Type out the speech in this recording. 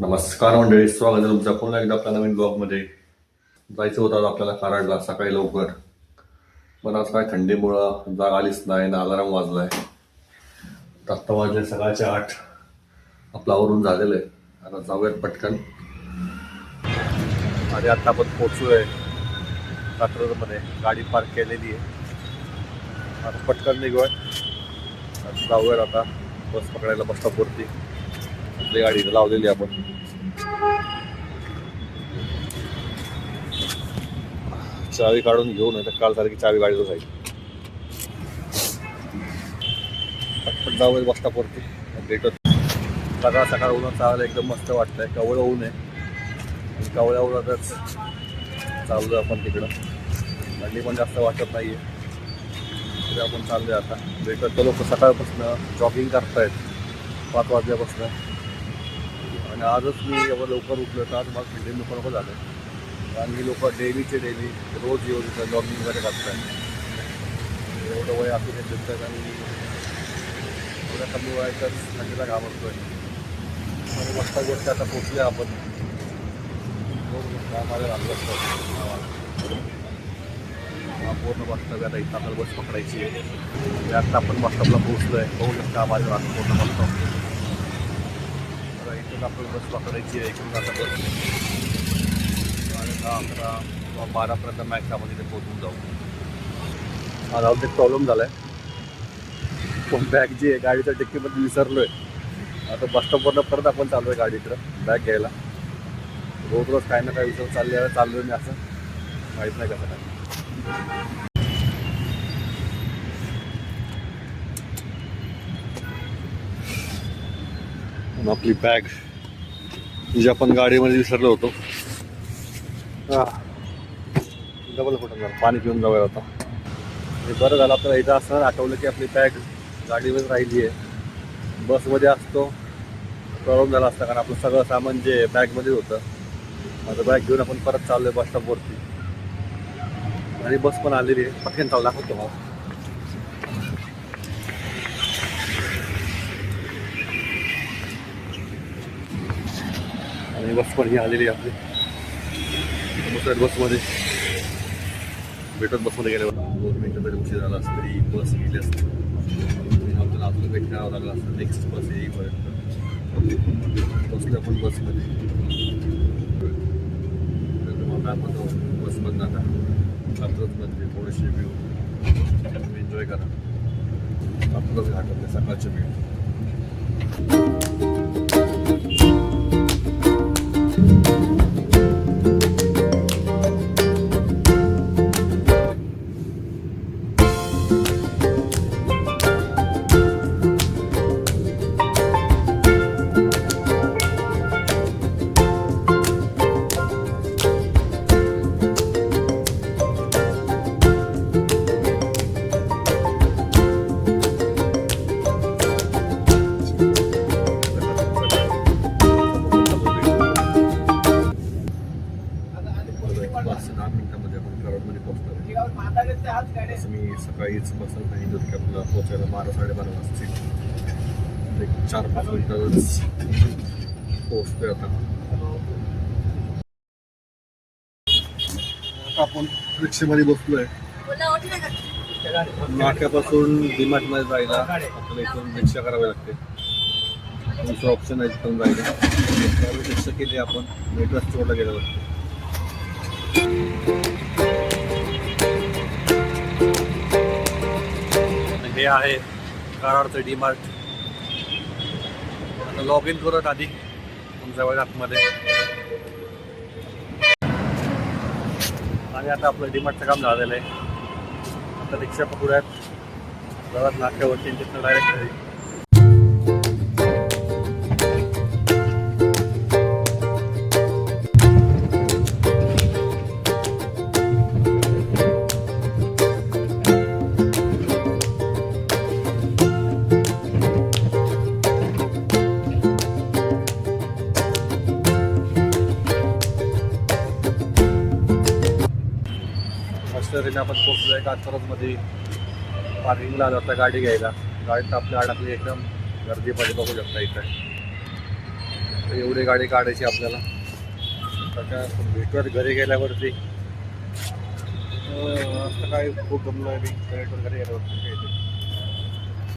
नमस्कार मंडळी स्वागत आहे तुमचा पुन्हा एकदा आपल्या नवीन ब्लॉगमध्ये. जायचं होतं आज आपल्याला कराडला सकाळी लवकर. पण आज काय थंडीमुळं जाग आलीच नाही ना अलाराम वाजलाय. तर आत्ता वाजले सकाळचे आठ. आपलं आवरून झालेलं आहे. आता जाऊयात पटकन. आणि आत्ता आपण आहे कात्रमध्ये गाडी पार्क केलेली आहे. आता पटकन निघूया. आता जाऊयात आता. बस पकडायला बसतापुरती आपली गाडी लावलेली आहे आपण. चावी काढून घेऊ नाही तर काल सारखी चावी गाडीला जाईल. पटपट जाऊ बस पडते भेटत सकाळ सकाळ ऊन चालायला एकदम मस्त वाटतंय. कवळं ऊन आहे. कवळ्या उन्हातच चाललो आपण तिकडं. थंडी पण जास्त वाटत नाहीये. तरी आपण चाललोय आता. भेटत लोक सकाळपासून जॉगिंग करतायत. पाच वाजल्यापासून. आणि आजच मी एवढं लवकर उठलो तर आज मला थंडी नको नको झालं. कारण ही लोक डेलीचे डेली रोज येऊन इथं जॉगिंग वगैरे करतात एवढं वय असू ते दिसतात आणि एवढ्या कमी वयातच थंडीला आहे आणि मस्त गोष्ट आता पोचली आपण. कामाला लागलं असतं. पूर्ण बस आता इथं आपल्याला बस पकडायची. आहे आता आपण बस पोहोचलो आहे बघू शकता आवाज राहतो पूर्ण बस स्टॉप आपल्याला बस आहे इकडून आता बस दहा अकरा किंवा बारापर्यंत मॅक्स आपण पोहोचून जाऊ. मला ते प्रॉब्लेम झाला आहे पण बॅग जी आहे गाडीच्या डिक्कीमध्ये विसरलो आहे आता बस स्टॉपवरनं परत आपण चाललो आहे गाडीकडं बॅग घ्यायला. रोज रोज काही ना काही विसरून चालले चाललोय मी असं. माहीत नाही कसं काय. आणि आपली बॅग जी आपण गाडीमध्ये विसरलो होतो. डबल कुठं झालं पाणी पिऊन जाऊया आता. हे बरं झालं आपल्याला इथं असं आठवलं की आपली बॅग गाडीवर राहिली आहे. बसमध्ये असतो. प्रॉब्लेम झाला असता कारण आपलं सगळं सामान जे बॅगमध्ये होतं. माझं बॅग घेऊन आपण परत चाललोय बस स्टॉपवरती आणि बस पण आलेली आहे. पटकन चालू दाखवतो मला बस पण ही आलेली आहे आपली. बसत बसमध्ये. भेटत बसमध्ये गेल्यावर. दोन मिनटं तरी उशीर झाला असतं तरी बस गेली असते. आपल्याला आपलं वेट करावं लागलं असतं. नेक्स्ट बस येईपर्यंत बसल्या आपण बसमध्ये. तुम्हाला आपण बसमधनं आता. कात्रजमध्ये थोडेसे व्ह्यू तुम्ही एन्जॉय करा. कात्रज घाटातले सकाळचे व्ह्यू पाच ते दहा मिनिटामध्ये आपण कराडमध्ये पोहोचणार तसं मी सकाळीच बसायला सांगितलं होतं की आपल्याला पोहोचायला बारा साडेबारा वाजतील. एक चार पाच मिनिटातच पोहोचतोय आता. आता आपण रिक्षेमध्ये बसलोय. नाक्यापासून डीमार्टमध्ये जायला आपल्याला इथून रिक्षा करावी लागते. दुसरं ऑप्शन आहे तिथून जायला. रिक्षा केली आपण मेट्रो स्टोअरला गेलो होतो हे आहे कराडचं डी मार्ट आता लॉग इन करत आधी तुमच्या वेळ आतमध्ये आणि आता आपलं डीमार्टचं काम झालेलं आहे. आता रिक्षा पकडूयात. जवळ नाक्यावरती तिथनं डायरेक्ट पद्धतीने आपण पोहोचलो आहे कात्रजमध्ये. पार्किंगला आलो आता गाडी घ्यायला. गाडीत आपल्या अडकली एकदम गर्दी पाहिजे बघू शकता इथं. तर एवढी गाडी काढायची आपल्याला. तर भेटवर घरी गेल्यावरती. असं काय खूप जमलं आहे पर्यटन घरी गेल्यावरती